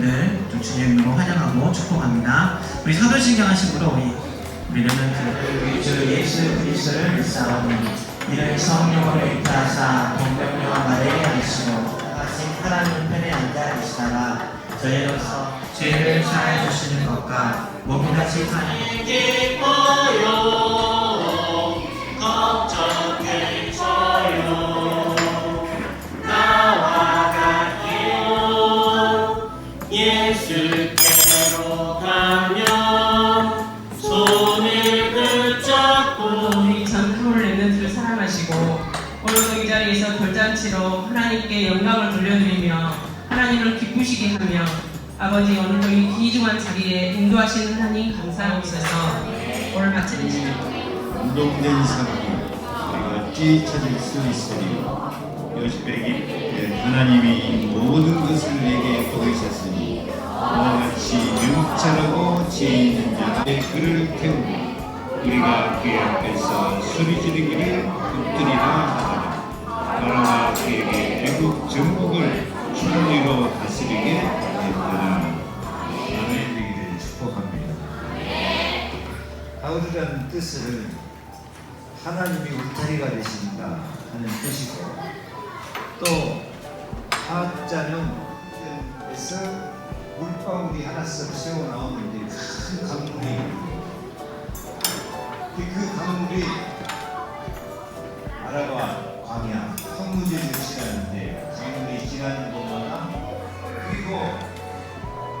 좀 주의 이름으로 환영하고 축복합니다. 우리 사도신경 하심으로 우리 우리는 그주 예수 그리스도를 믿사오니 이를 성령으로 입하사 동병녀와 마리아에 하시고 같이 하나님 편에 앉아 계시다가 저희로서 죄를 사해 주시는 것과 몸같이 하나님 우리 사랑하시고 오늘도 이 자리에서 돌잔치로 하나님께 영광을 돌려드리며 하나님을 기쁘시게 하며 아버지 오늘도 이 귀중한 자리에 인도하시는 하나님 감사하옵소서. 오늘 바치는 시간 운동된 우리가 어찌 찾을 수 있으리 요시백이 하나님이 모든 것을 내게 보이셨으니 그와 같이 명철하고 지혜 있는 자의 그를 태우고 우리가 그의 앞에서 소리 지르기를 엎드리라 하더라. 나라가 그에게 외국 전국을 충리로 다스리게 했더라 아멘. 되기를 축복합니다. 가을이라는 뜻은 하나님이 울타리가 되신다 하는 뜻이고 또 하자는 에서 물방울이 하나씩 새어 나오는 이제 큰 강물이 그 강물이 아라바 광야 황무지를 지나는데 강물이 지나는 곳마다 그리고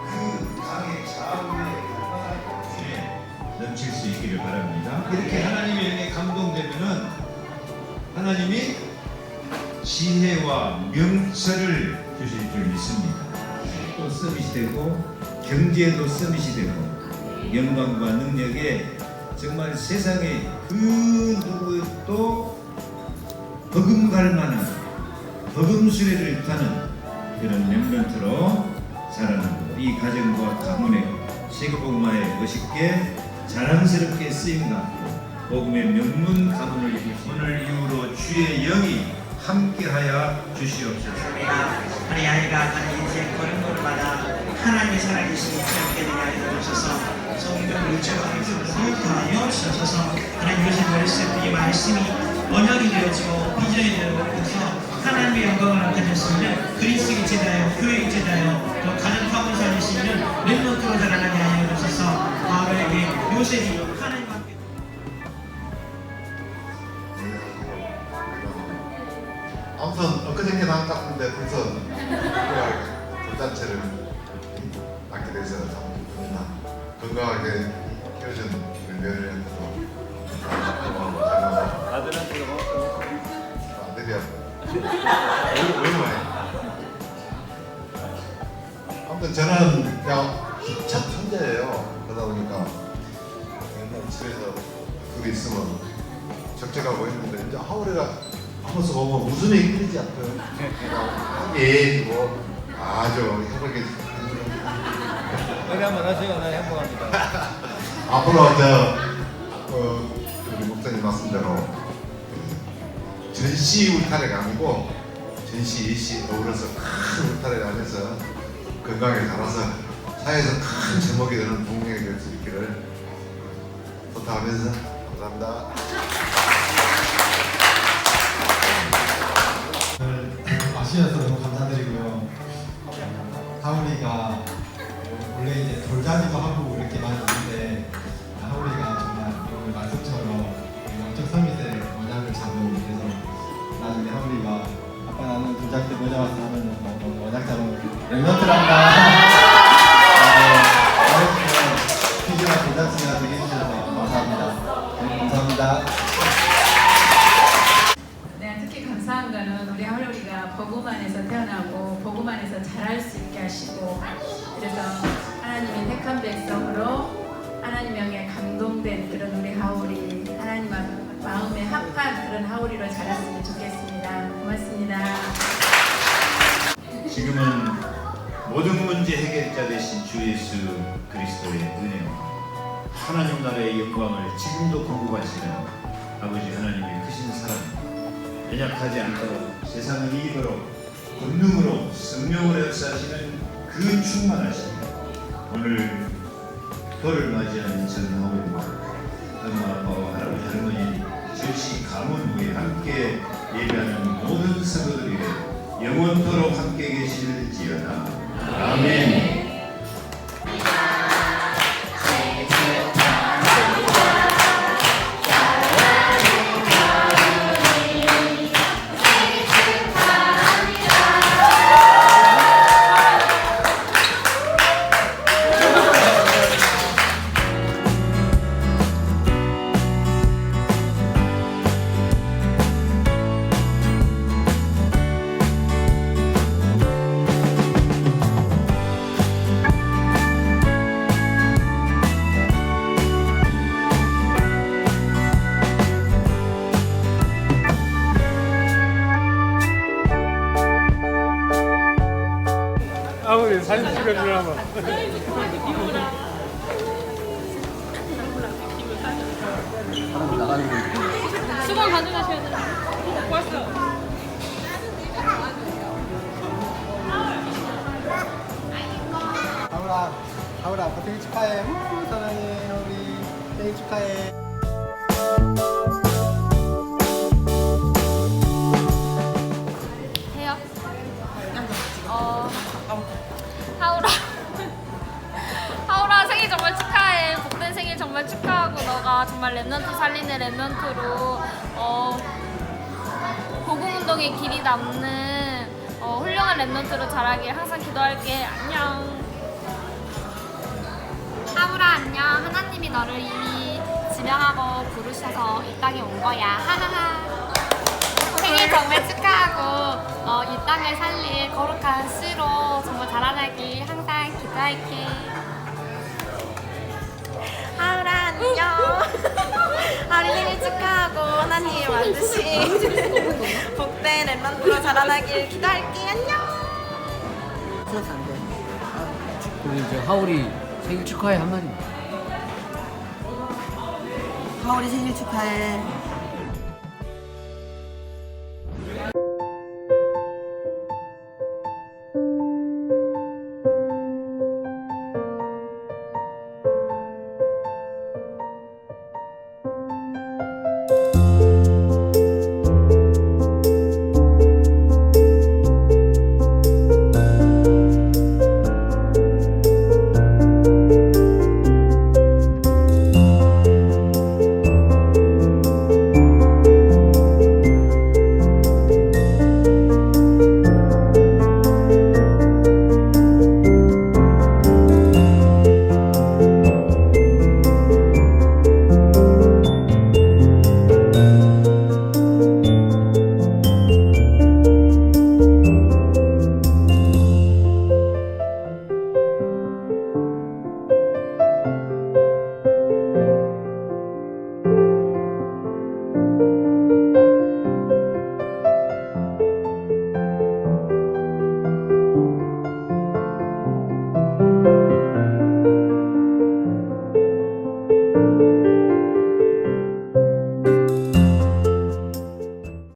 그 강의 얼마나 중에 넘칠 수 있기를 바랍니다. 이렇게 하나님의 영에 감동되면은 하나님이 지혜와 명철을 주실 줄 믿습니다. 또 서밋이 되고 경제에도 서밋이 되고 영광과 능력에 정말 세상에 그 누구도 버금갈 만한 버금 수레를 타는 그런 렘런트로 자라는 이 가정과 가문의 세계복마에 멋있게 자랑스럽게 쓰임과 복음의 명문 가문을 이루시 오늘 이후로 주의 영이 함께하여 주시옵소서. 우리가 우리 아이가 가는 인생 걸음걸음마다 하나님의 살아계심이 기억되게 하여 주셔서 성경 일체와 더욱 더하여 주셔서 하나님 요새 머릿속에 이 말씀이 언약이 되어지고 비전이 되어서 하나님의 영광을 나타냈으면 그리스도의 제자요 교회의 제자요 또 가정 파문 살리시면 렘노트로 자라나게 하여 주셔서 바울에게 요셉이 하나님과 함께 아무튼 엊그저께 나갔는데 벌써 돌잔치를 맡게 돼서 참 기쁩니다. 건강하게 키워준 잘하고 아들한테도 고맙고. 아들이야 왜, 왜 그래? 아무튼 저는 그냥 첫 천재예요. 그러다 보니까 맨날 집에서 둘이 있으면 적적하고 했는데 이제 하울이가 하면서 보면 웃음이 끊이지 않고요. 예, 뭐 아주 행복해. 노래 한번 하세요. 나 행복합니다. 앞으로 저 어, 우리 목사님 말씀대로 전시 울타리가 아니고 전시 일시 어우러서 큰 울타리 안에서 건강하게 자라서 사회에서 큰 제목이 되는 동력이 될 수 있기를 부탁하면서 감사합니다. 아시아서 너무 감사드리고요. 하울이가 원래 이제 돌자기도 하고 이렇게 많이 나중에 하울이가 아빠 나는 때 모자 왔어 하면 뭐, 뭐 원약 잡은 랩런트란다. 퀴즈와 돌잔치가 되게 해주셔서 감사합니다. 네, 감사합니다. 네, 특히 감사한 거는 우리 하울이가 안에서 태어나고 안에서 자랄 수 있게 하시고 그래서 하나님의 택한 백성으로 하나님 영에 감동된 그런 우리 하울이 하나님 앞- 마음에 합한 그런 하울 하울이로 자랐으면 좋겠습니다. 고맙습니다. 지금은 모든 문제 해결자 되신 주 예수 그리스도의 은혜와 하나님 나라의 영광을 지금도 공급하시는 아버지 하나님의 크신 사랑 연약하지 않도록 세상을 이기도록 권능으로 성령으로 역사하시는 그 충만하신 오늘 터를 맞이하는 전하울과 엄마 아빠와 할아버지 할머니 절시 가문 후에 함께 예배하는 모든 성도들에게 영원토록 함께 계실지어다. 아멘 아우리 사진 찍어주라면. 수건 가져가셔야 돼요. 왔어. 하울아 하울아 아빠 생일 축하해 우, 사랑해 하울이 생일 축하해 길이 남는 어, 훌륭한 랩런트로 자라길 항상 기도할게. 안녕. 하울아 안녕. 하나님이 너를 이미 지명하고 부르셔서 이 땅에 온 거야. 하하하. 생일 정말 축하하고 어, 이 땅을 살릴 거룩한 씨로 정말 자라나길 항상 기도할게. 하울아 안녕 생일 축하하고 하나님이 만드신 복된 랩런트로 자라나길 기도할게 안녕! 우리 이제 하울이 생일 축하해 한마디. 하울이 생일 축하해